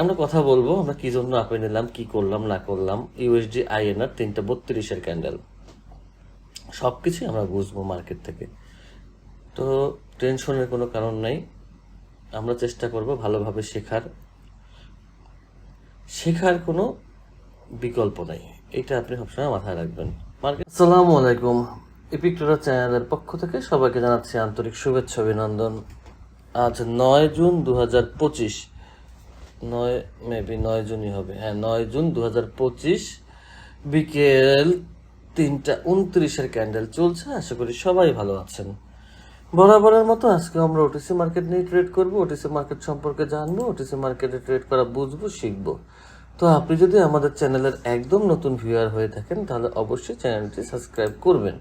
আমরা কথা বলব, আমরা কি জন্য আপে নিলাম, কি করলাম, না করলাম ইউএসডি আইএনআর তিনটা বত্রিশের ক্যান্ডেল সবকিছুই আমরা বুঝব মার্কেট থেকে। তো টেনশনের কোনো কারণ নাই। আমরা চেষ্টা করব ভালোভাবে শেখার। শেখার কোনো বিকল্প নাই। এটা আপনি সবসময় মাথায় রাখবেন। মার্কেট আসসালামু আলাইকুম। ইপিকটোরা চ্যানেলের পক্ষ থেকে সবাইকে জানাচ্ছি আন্তরিক শুভেচ্ছা, অভিনন্দন। আজ নয় জুন দু হাজার পঁচিশ। নয় মেবি নয় জুনই হবে। হ্যাঁ নয় জুন দু হাজার পঁচিশ বিকেল তিনটা উনত্রিশের ক্যান্ডেল চলছে। আশা করি সবাই ভালো আছেন। বরাবরের মতো আজকে আমরা ওটিসি মার্কেট নিয়ে ট্রেড করব। ওটিসি মার্কেট সম্পর্কে জানব। ওটিসি মার্কেটে ট্রেড করা বুঝব, শিখব। তো আপনি যদি আমাদের চ্যানেলের একদম নতুন ভিউয়ার হয়ে থাকেন, তাহলে অবশ্যই চ্যানেলটি সাবস্ক্রাইব করবেন।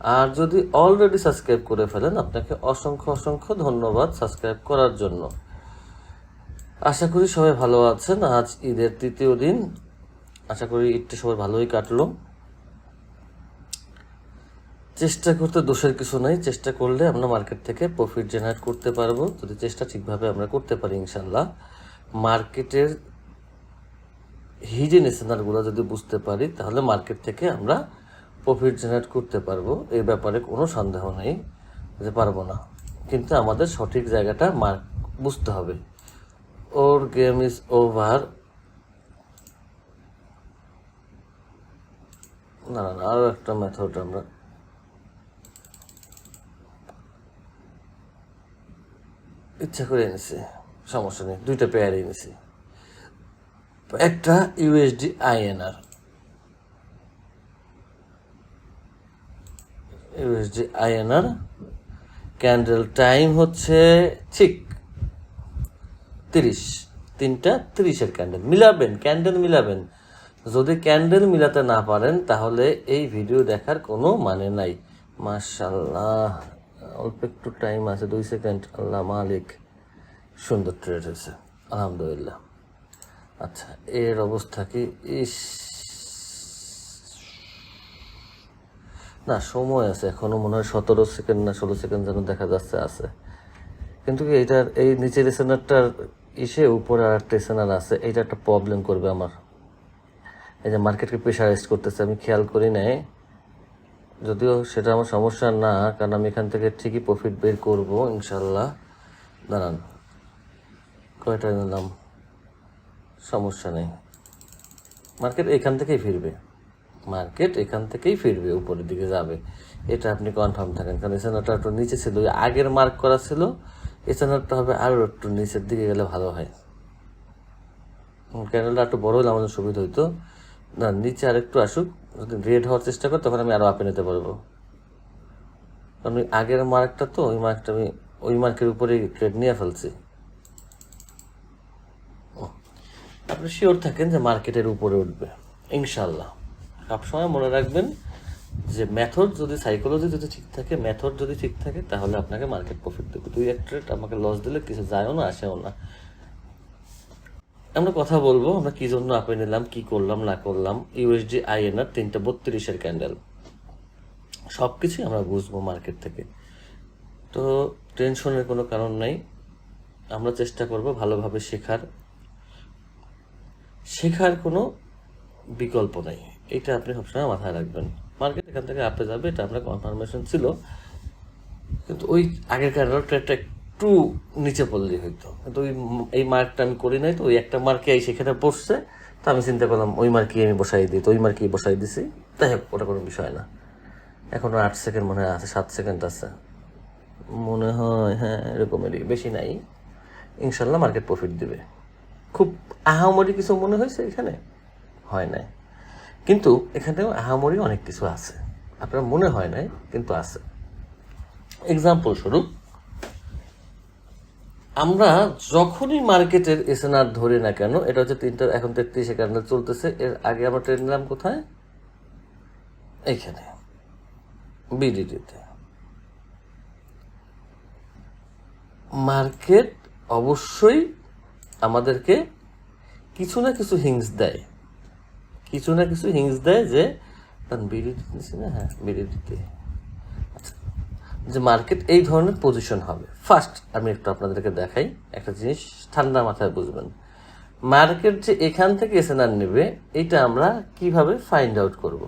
আর যদি অলরেডি সাবস্ক্রাইব করে ফেলেন, আপনাকে অসংখ্য অসংখ্য ধন্যবাদ সাবস্ক্রাইব করার জন্য। আশা করি সবাই ভালো আছেন। আজ ঈদের তৃতীয় দিন। আশা করি ঈদটা সবাই ভালোই কাটলো। চেষ্টা করতে দোষের কিছু নাই। চেষ্টা করলে আমরা মার্কেট থেকে প্রফিট জেনারেট করতে পারব। যদি চেষ্টা ঠিকভাবে আমরা করতে পারি ইনশাল্লাহ মার্কেটের হিজেন স্থানারগুলো যদি বুঝতে পারি, তাহলে মার্কেট থেকে আমরা প্রফিট জেনারেট করতে পারব। এই ব্যাপারে কোনো সন্দেহ নেই যে পারব না। কিন্তু আমাদের সঠিক জায়গাটা মার্ক বুঝতে হবে। ওর গেম ইজ ওভার। না না না, আরও একটা মেথড আমরা। ইচ্ছা করে এনেছি সমস্যা নেই দুইটা পেয়ার এনেছি। একটা USD INR USD INR candle time হচ্ছে ঠিক তিরিশ। তিনটা তিরিশের ক্যান্ডেল মিলাবেন ক্যান্ডেল মিলাবেন। যদি ক্যান্ডেল মিলাতে না পারেন, তাহলে এই ভিডিও দেখার কোনো মানে নাই। মাশাল্লাহ অল্প একটু টাইম আছে, দুই সেকেন্ড আল্লাহ মালিক সুন্দর ট্রেড হয়েছে। আলহামদুলিল্লাহ। আচ্ছা এর অবস্থা কি? ইস। না, সময় আছে। এখনও মনে হয় সতেরো সেকেন্ড না ষোলো সেকেন্ড যেন দেখা যাচ্ছে, আছে। কিন্তু কি এটার এই নিচের রেসেনারটার ইসে উপরে আর একটা রেসেনার আছে, এইটা একটা প্রবলেম করবে আমার। এই যে মার্কেটকে প্রেশারাইজ করতেছে, আমি খেয়াল করি নাই। যদিও সেটা আমার সমস্যা না, কারণ আমি এখান থেকে ঠিকই প্রফিট বের করব ইনশাল্লাহ দাঁড়ান কয়টা নিলাম সমস্যা নেই। মার্কেট এখান থেকেই ফিরবে। মার্কেট এখান থেকেই ফিরবে, উপরের দিকে যাবে। এটা আপনি কনফার্ম থাকেন, কারণ এসানারটা একটু নিচে ছিল আগের মার্ক করা ছিল এসানারটা হবে আরও একটু নিচের দিকে গেলে ভালো হয়। ক্যান্ডেলটা একটু বড় হলে আমাদের সুবিধা হইতো। না, নিচে আর একটু আসুক, যদি রেড হওয়ার চেষ্টা করে, তখন আমি আরও আপে নিতে পারব। কারণ আগের মার্কটা তো, ওই মার্কটা আমি ওই মার্কের উপরেই ট্রেড নিয়ে ফেলছি। আপনি শিওর থাকেন যে মার্কেটের উপরে উঠবে ইনশাল্লাহ সবসময় মনে রাখবেন মেথড যদি সাইকোলজি যদি ঠিক থাকে মেথড যদি ঠিক থাকে, তাহলে আপনাকে মার্কেট প্রফিট দেবে। দুই এক ট্রেড আমাকে লস দিলে কিছু যায়ও না, আসেও না। আমরা কথা বলব, আমরা কি জন্য আপে নিলাম, কি করলাম, না করলাম ইউএসডি আইএনআর তিনটা বত্রিশের ক্যান্ডেল সবকিছুই আমরা বুঝব মার্কেট থেকে। তো টেনশনের কোনো কারণ নাই। আমরা চেষ্টা করব ভালোভাবে শেখার। শেখার কোনো বিকল্প নাই। এটা আপনি সবসময় মাথায় রাখবেন। মার্কেট এখান থেকে আপে যাবে, এটা আপনার কনফার্মেশন ছিল। কিন্তু ওই আগের ক্যান্ডেল ট্রেডটা একটু নিচে পড়লেই হইতো। কিন্তু ওই এই মার্কটা আমি করি নাই, তো ওই একটা মার্কে এই সেখানে পড়ছে, তো আমি চিন্তা করলাম ওই মার্কে আমি বসাই দিই, তো ওই মার্কেই বসাই দিছি। তাই হোক, ওটা কোনো বিষয় না। এখনও আট সেকেন্ড মনে হয় আছে, সাত সেকেন্ড আছে। মনে হয় হ্যাঁ এরকমেরই, বেশি নাই। ইনশাল্লাহ মার্কেট প্রফিট দিবে। খুব আহামরি কিছু মনে হয়েছে এখানে? হয় নাই। কিন্তু এখানেও আহামরি অনেক কিছু আছে। আপনার মনে হয় নাই, কিন্তু আছে। এক্সাম্পল স্বরূপ, আমরা যখনই মার্কেটের এসএনআর ধরি না কেন, এটা হচ্ছে তিনটা, এখন তেত্রিশে ক্যান্ডেল চলতেছে, এর আগে আমরা ট্রেন নিলাম কোথায়? এইখানে বিডিটিতে মার্কেট অবশ্যই আমাদেরকে কিছু না কিছু হিংস দেয়। কিছু না কিছু হিংস দেয় যে বিডিটি নিছি না হ্যাঁ বিডিটিতে আচ্ছা যে মার্কেট এই ধরনের পজিশন হবে। ফার্স্ট আমি একটু আপনাদেরকে দেখাই একটা জিনিস, ঠান্ডা মাথায় বুঝবেন। মার্কেট যে এখান থেকে এসএনআর নেবে, এটা আমরা কীভাবে ফাইন্ড আউট করব?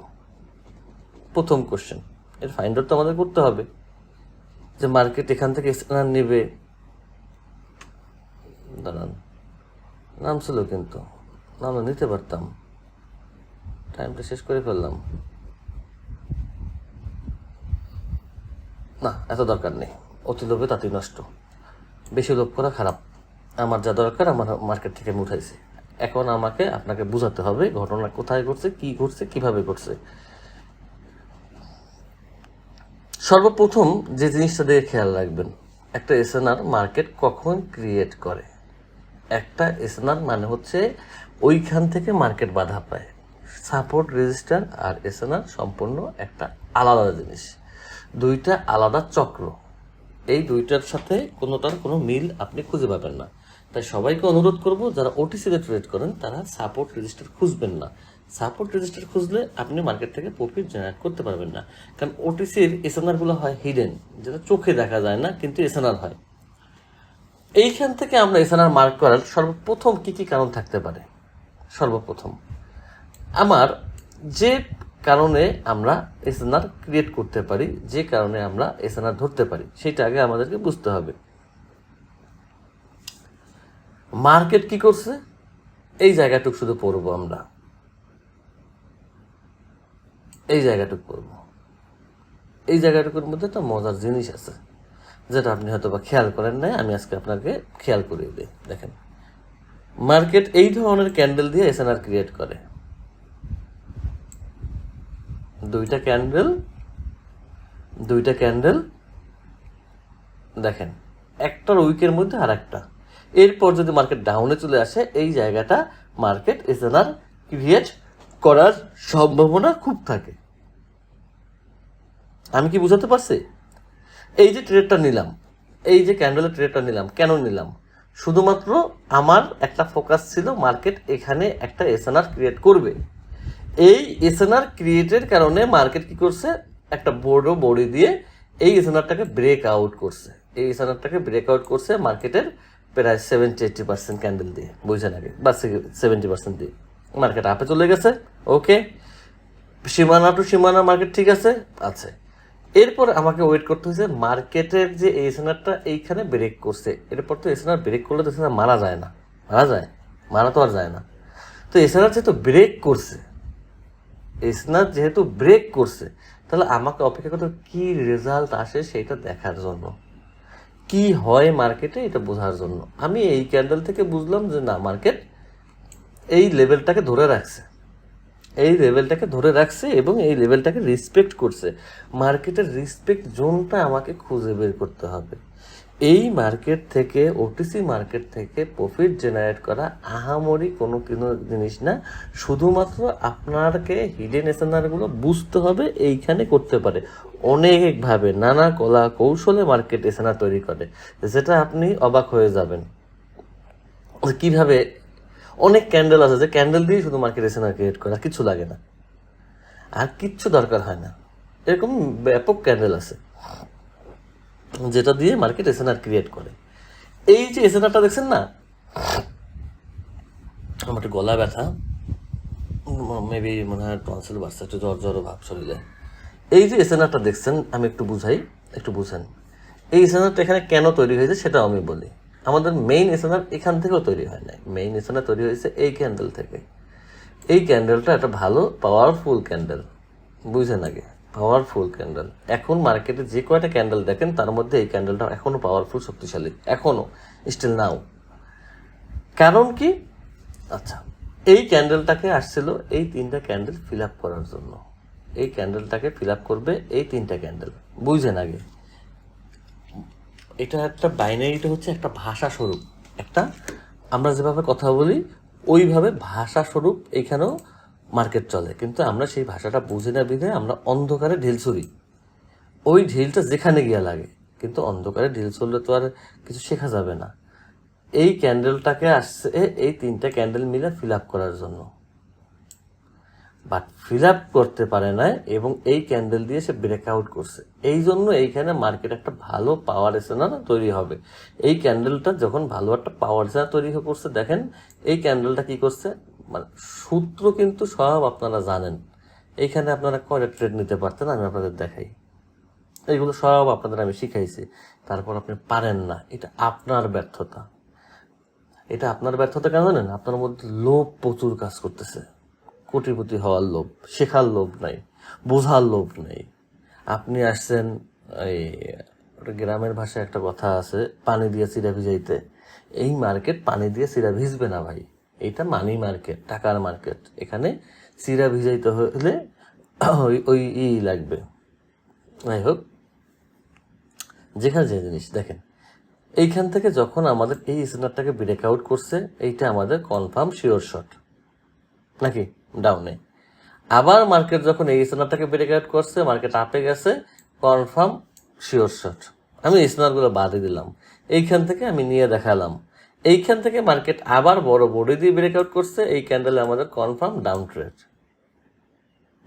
প্রথম কোশ্চেন এর ফাইন্ড আউট তো আমাদের করতে হবে। যে মার্কেট এখান থেকে এসএনআর নেবে। দাঁড়ান নাম ছিল কিন্তু নাম নিতে পারতাম। টাইমটা শেষ করে ফেললাম। না, এত দরকার নেই। অতি লোভে তাতেই নষ্ট। বেশি লোভ করা খারাপ। আমার যা দরকার, আমার মার্কেট থেকে আমি উঠাইছি। এখন আমাকে আপনাকে বোঝাতে হবে ঘটনা কোথায় ঘটছে, কি ঘটছে, কীভাবে ঘটছে। সর্বপ্রথম যে জিনিসটা দিয়ে খেয়াল রাখবেন, একটা এসএনআর মার্কেট কখন ক্রিয়েট করে? একটা এসএনআর মানে হচ্ছে ওইখান থেকে মার্কেট বাধা পায়। সাপোর্ট, রেজিস্টার আর এসএনআর সম্পূর্ণ একটা আলাদা জিনিস। দুইটা আলাদা চক্র। এই দুইটার সাথে কোনোটার কোনো মিল আপনি খুঁজে পাবেন না। তাই সবাইকে অনুরোধ করব, যারা ওটিসিতে ট্রেড করেন, তারা সাপোর্ট, রেজিস্টার খুঁজবেন না। সাপোর্ট, রেজিস্টার খুঁজলে আপনি মার্কেট থেকে প্রফিট জেনারেট করতে পারবেন না। কারণ ওটিসির এসএনআরগুলো হয় হিডেন যেটা চোখে দেখা যায় না, কিন্তু এসএনআর হয়। এইখান থেকে আমরা এসএনআর মার্ক করার সর্বপ্রথম কি কি কারণ থাকতে পারে? সর্বপ্রথম আমার যে কারণে আমরা এসএনআর ক্রিয়েট করতে পারি, যে কারণে আমরা এসএনআর ধরতে পারি, সেটা আগে আমাদেরকে বুঝতে হবে। মার্কেট কি করছে? এই জায়গাটুক শুধু পড়ব আমরা। এই জায়গাটুক পড়ব। এই জায়গাটুকুর মধ্যে একটা মজার জিনিস আছে, যেটা আপনি হয়তো বা খেয়াল করেন নাই, আমি আজকে আপনাকে খেয়াল করিয়ে দিই। দেখেন মার্কেট এই ধরনের ক্যান্ডেল দিয়ে এসএনআর ক্রিয়েট করে। দুইটা ক্যান্ডেল দুইটা ক্যান্ডেল, দেখেন, একটার উইকের মধ্যে আর একটা এরপর যদি মার্কেট ডাউনে চলে আসে, এই জায়গাটা মার্কেট এসএনআর ক্রিয়েট করার সম্ভাবনা খুব থাকে। আমি কি বুঝাতে পারছি? এই যে ট্রেডটা নিলাম, এই যে ক্যান্ডেলের ট্রেডটা নিলাম, কেন নিলাম? শুধুমাত্র আমার একটা ফোকাস ছিল মার্কেট এখানে একটা এসএনআর ক্রিয়েট করবে। এই এসএনআর ক্রিয়েটের কারণে মার্কেট কি করছে? একটা বড় বড়ি দিয়ে এই এসএনআরটাকে ব্রেক আউট করছে। এই এসএনআরটাকে ব্রেক আউট করছে মার্কেটের প্রায় সেভেন্টি এইটি পার্সেন্ট ক্যান্ডেল দিয়ে। বুঝছেন আগে? বা সেভেন্টি পার্সেন্ট দিয়ে। মার্কেট আপে চলে গেছে। ওকে সীমানা টু সীমানা মার্কেট ঠিক আছে? আছে। এরপর আমাকে ওয়েট করতে হয়েছে মার্কেটের যে এসএনআরটা এইখানে ব্রেক করছে। এরপর তো এসএনআর ব্রেক করলে তো এসএনআর মারা যায় না। মারা যায়। মারা তো আর যায় না। তো এসএনআর যেহেতু ব্রেক করছে এসএনআর যেহেতু ব্রেক করছে, তাহলে আমাকে অপেক্ষা করতে কি রেজাল্ট আসে সেটা দেখার জন্য। কি হয় মার্কেটে এটা বোঝার জন্য। আমি এই ক্যান্ডেল থেকে বুঝলাম যে না মার্কেট এই লেভেলটাকে ধরে রাখছে। এই লেভেলটাকে ধরে রাখছে এবং এই লেভেলটাকে রেসপেক্ট করছে। মার্কেটের রেসপেক্ট জোনটা আমাকে খুঁজে বের করতে হবে। এই মার্কেট থেকে ওটিসি মার্কেট থেকে প্রফিট জেনারেট করা আহামরি কোনো কোনো জিনিস না। শুধুমাত্র আপনাকে হিডেন এসএনআরগুলো বুঝতে হবে, এইখানে করতে পারে। অনেকভাবে নানা কলা কৌশলে মার্কেট এসএনআর তৈরি করে। যেটা আপনি অবাক হয়ে যাবেন। কীভাবে অনেক ক্যান্ডেল আছে, যে ক্যান্ডেল দিয়ে শুধু মার্কেট এসএনআর ক্রিয়েট করে, কিছু লাগে না। আর কিচ্ছু দরকার হয় না। এরকম ব্যাপক ক্যান্ডেল আছে। যেটা দিয়ে মার্কেট এসএনআর ক্রিয়েট করে। এই যে এসএনআরটা দেখছেন না? আমার একটু গলা ব্যথা। মেবি মনে হয় টনসিল বাড়ছে, একটু জ্বর জ্বর ভাব শরীরে। এই যে এসএনআরটা দেখছেন, আমি একটু বুঝাই, একটু বুঝেন। এই এসএনআরটা এখানে কেন তৈরি হয়েছে সেটাও আমি বলি। আমাদের মেইন এসএনআর এখান থেকেও তৈরি হয় নাই। মেইন এসএনআর তৈরি হয়েছে এই ক্যান্ডেল থেকে। এই ক্যান্ডেলটা একটা ভালো পাওয়ারফুল ক্যান্ডেল বুঝেন আগে। পাওয়ারফুল ক্যান্ডেল এখন মার্কেটে যে কয়টা ক্যান্ডেল দেখেন, তার মধ্যে এই ক্যান্ডেলটা এখনও পাওয়ারফুল শক্তিশালী। এখনও স্টিল নাও কারণ কি? আচ্ছা এই ক্যান্ডেলটাকে আসছিল, এই তিনটা ক্যান্ডেল ফিল আপ করার জন্য। এই ক্যান্ডেলটাকে ফিল আপ করবে এই তিনটা ক্যান্ডেল বুঝেন আগে। এটা একটা বাইনারিটা হচ্ছে একটা ভাষা স্বরূপ। একটা, আমরা যেভাবে কথা বলি, ওইভাবে ভাষা স্বরূপ এখানেও মার্কেট চলে। কিন্তু আমরা সেই ভাষাটা বুঝি না বিধে আমরা অন্ধকারে ঢিল ছুরি ওই ঢিলটা যেখানে গিয়া লাগে। কিন্তু অন্ধকারে ঢিল ছুড়লে তো আর কিছু শেখা যাবে না। এই ক্যান্ডেলটাকে আসছে, এই তিনটা ক্যান্ডেল মিলে ফিল আপ করার জন্য। বাট ফিল আপ করতে পারে না এবং এই ক্যান্ডেল দিয়ে সে ব্রেকআউট করছে। এই জন্য এইখানে মার্কেট একটা ভালো পাওয়ার এসেনার তৈরি হবে। এই ক্যান্ডেলটা যখন ভালো একটা পাওয়ার এসেনার তৈরি করছে দেখেন এই ক্যান্ডেলটা কি করছে? মানে সূত্র কিন্তু সব আপনারা জানেন। এইখানে আপনারা কয়টা ট্রেড নিতে পারতেন আমি আপনাদের দেখাই। এইগুলো সব আপনাদের আমি শিখাইছি। তারপর আপনি পারেন না, এটা আপনার ব্যর্থতা। এটা আপনার ব্যর্থতা কেন জানেন? আপনার মধ্যে লোভ প্রচুর কাজ করতেছে। কোটিপতি হওয়ার লোভ, শেখার লোভ নাই, বোঝার লোভ নেই। আপনি আসছেন, এই গ্রামের ভাষায় একটা কথা আছে, পানি দিয়ে চিরা ভিজাইতে। এই মার্কেট পানি দিয়ে চিরা ভিজবে না ভাই। এইটা মানি মার্কেট টাকার মার্কেট এখানে চিরা ভিজাইতে হলে ওই ওই ই লাগবে। যাই হোক, যেখানে যে জিনিস, দেখেন, এইখান থেকে যখন আমাদের এই স্ন্যাপটাকে ব্রেক আউট করছে, এইটা আমাদের কনফার্ম শিওর শট নাকি? ডাউনে আবার মার্কেট যখন এই স্ন্যাপটাকে ব্রেক আউট করছে মার্কেট আপে গেছে কনফার্ম শিওর শট আমি স্ন্যাপগুলো বাদে দিলাম। এইখান থেকে আমি নিয়ে দেখালাম। এইখান থেকে মার্কেট আবার বড় বডি দিয়ে ব্রেক আউট করছে। এই ক্যান্ডেলে আমাদের কনফার্ম ডাউন ট্রেড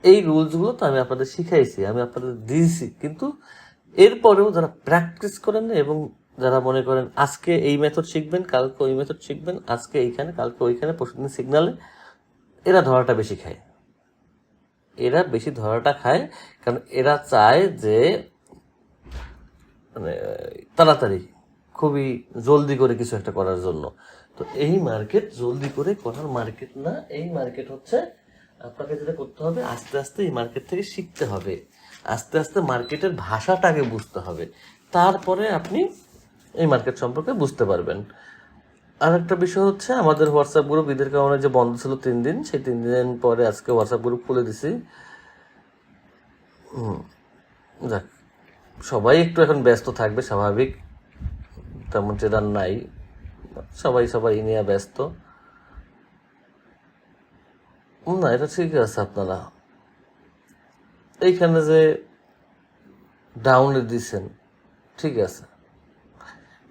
এই রুলসগুলো তো আমি আপনাদের শিখাইছি, আমি আপনাদের দিয়েছি। কিন্তু এরপরেও যারা প্র্যাকটিস করেন এবং যারা মনে করেন আজকে এই মেথড শিখবেন, কালকে ওই মেথড শিখবেন, আজকে এইখানে, কালকে ওইখানে পরশুদিন সিগনালে এরা ধরাটা বেশি খায়। এরা বেশি ধরাটা খায় কারণ এরা চায় যে মানে তাড়াতাড়ি খুবই জলদি করে কিছু একটা করার জন্য। তো এই মার্কেট জলদি করে করার মার্কেট না, এই মার্কেট হচ্ছে আপনাকে যেটা করতে হবে, আস্তে আস্তে এই মার্কেট থেকে শিখতে হবে। আস্তে আস্তে মার্কেটের ভাষাটাকে বুঝতে হবে। তারপরে আপনি এই মার্কেট সম্পর্কে বুঝতে পারবেন। আর একটা বিষয় হচ্ছে আমাদের হোয়াটসঅ্যাপ গ্রুপ ঈদের কারণে যে বন্ধ ছিল তিন দিন, সেই তিন দিন পরে আজকে হোয়াটসঅ্যাপ গ্রুপ খুলে দিছি। যাক, সবাই একটু এখন ব্যস্ত থাকবে, স্বাভাবিক। তেমন ট্রেডার নাই সবাই সবাই নিয়ে ব্যস্ত। না, এটা ঠিক আছে আপনারা। এইখানে যে ডাউনে দিছেন, ঠিক আছে।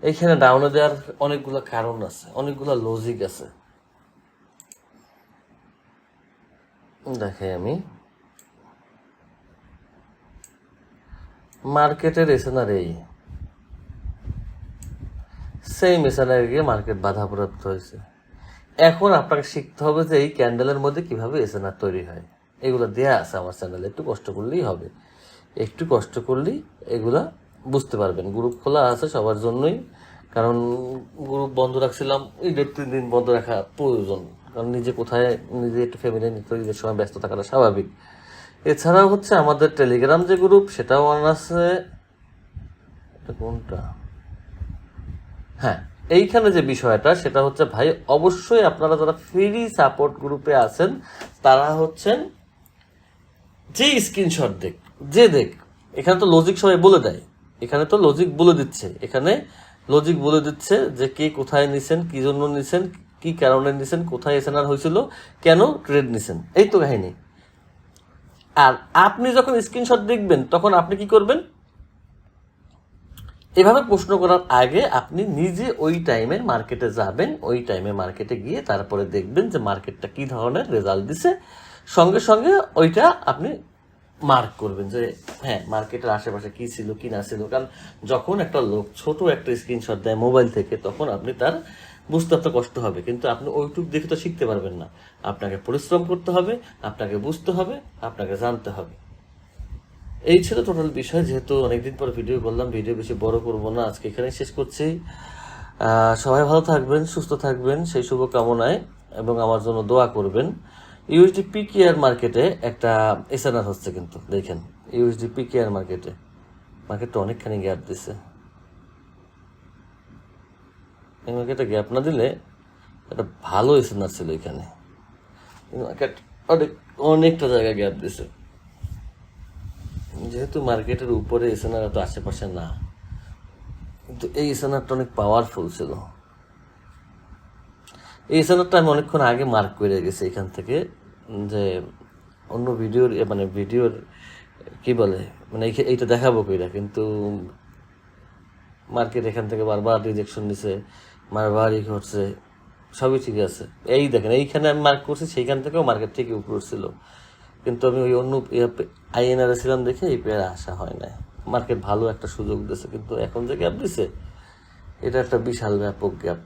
এইখানে ডাউনে দেওয়ার অনেকগুলো কারণ আছে, অনেকগুলো লজিক আছে। দেখাই আমি। মার্কেটের এসেনার এই সেম এসেনার গিয়ে মার্কেট বাধাপ্রাপ্ত হয়েছে। এখন আপনাকে শিখতে হবে যে এই ক্যান্ডেলের মধ্যে কীভাবে এসেনার তৈরি হয়। এগুলো দেয়া আছে আমার চ্যানেলে, একটু কষ্ট করলেই হবে। একটু কষ্ট করলেই এগুলা বুঝতে পারবেন। গ্রুপ খোলা আছে সবার জন্যই, কারণ গ্রুপ বন্ধ রাখছিলাম, এই দেড় তিন দিন বন্ধ রাখা প্রয়োজন। কারণ নিজে কোথায়, নিজে একটু ফ্যামিলি নিতে নিজের সময় ব্যস্ত থাকাটা স্বাভাবিক। এছাড়াও হচ্ছে আমাদের টেলিগ্রাম যে গ্রুপ সেটাও অন আছে। কোনটা? হ্যাঁ এইখানে যে বিষয়টা, সেটা হচ্ছে ভাই, অবশ্যই আপনারা যারা ফ্রি সাপোর্ট গ্রুপে আছেন, তারা হচ্ছেন যে স্ক্রিনশট দেখ, যে দেখ, এখানে তো লজিক সবাই বলে দেয়, এখানে তো লজিক বলে দিচ্ছে, এখানে লজিক বলে দিচ্ছে যে কে কোথায় নিছেন, কি জন্য নিছেন, কি কারণে নিছেন, কোথায় এসেনার হয়েছিল, কেন ট্রেড নিছেন, এই তো কাহিনী। আর আপনি যখন স্ক্রিনশট দেখবেন, তখন আপনি কি করবেন? এভাবে প্রশ্ন করার আগে আপনি নিজে ওই টাইমে মার্কেটে যাবেন, ওই টাইমে মার্কেটে গিয়ে তারপরে দেখবেন যে মার্কেটটা কি ধরনের রেজাল্ট দিছে। সঙ্গে সঙ্গে ওইটা আপনি মার্ক করবেন যে হ্যাঁ মার্কেটের আশেপাশে কি ছিল, কি না ছিল। কারণ যখন একটা লোক ছোট একটা স্ক্রিনশট দেয় মোবাইল থেকে, তখন আপনি তার বুঝতে আপনার কষ্ট হবে। কিন্তু আপনি ওইটুক দেখে তো শিখতে পারবেন না। আপনাকে পরিশ্রম করতে হবে, আপনাকে বুঝতে হবে, আপনাকে জানতে হবে। এই ছিল টোটাল বিষয়, যেহেতু অনেকদিন পর ভিডিও করলাম, ভিডিও বেশি বড় করব না, আজকে এখানে শেষ করছি। সবাই ভালো থাকবেন, সুস্থ থাকবেন, সেই শুভ কামনায় এবং আমার জন্য দোয়া করবেন। ইউএসডি পি কেয়ার মার্কেটে একটা এসএনআর হচ্ছে কিন্তু, দেখেন ইউএসডি পি কেয়ার মার্কেটে মার্কেটটা অনেকখানি গ্যাপ দিছে। এই মার্কেটে গ্যাপ না দিলে একটা ভালো এসএনআর ছিল এখানে। মার্কেট অনেক, অনেকটা জায়গায় গ্যাপ দিছে। যেহেতু মার্কেটের উপরে এসএনআর এত আশেপাশে না, কিন্তু এই এসএনআরটা অনেক পাওয়ারফুল ছিল। এই এসএনআরটা আমি অনেকক্ষণ আগে মার্ক করে গেছি এখান থেকে, যে অন্য ভিডিওর মানে ভিডিওর কি বলে মানে এই- এইটা দেখাবো কইরা, কিন্তু মার্কেট এখান থেকে বারবার রিজেকশন দিছে ই করছে, সবই ঠিক আছে। এই দেখেন, এইখানে আমি মার্ক করছি, সেইখান থেকেও মার্কেট থেকে উপরে ছিল। কিন্তু আমি ওই অন্য আইএনআর ছিলাম দেখে এই পেয়ারে আসা হয় নাই। মার্কেট ভালো একটা সুযোগ দিয়েছে, কিন্তু এখন যে গ্যাপ দিছে, এটা একটা বিশাল ব্যাপক গ্যাপ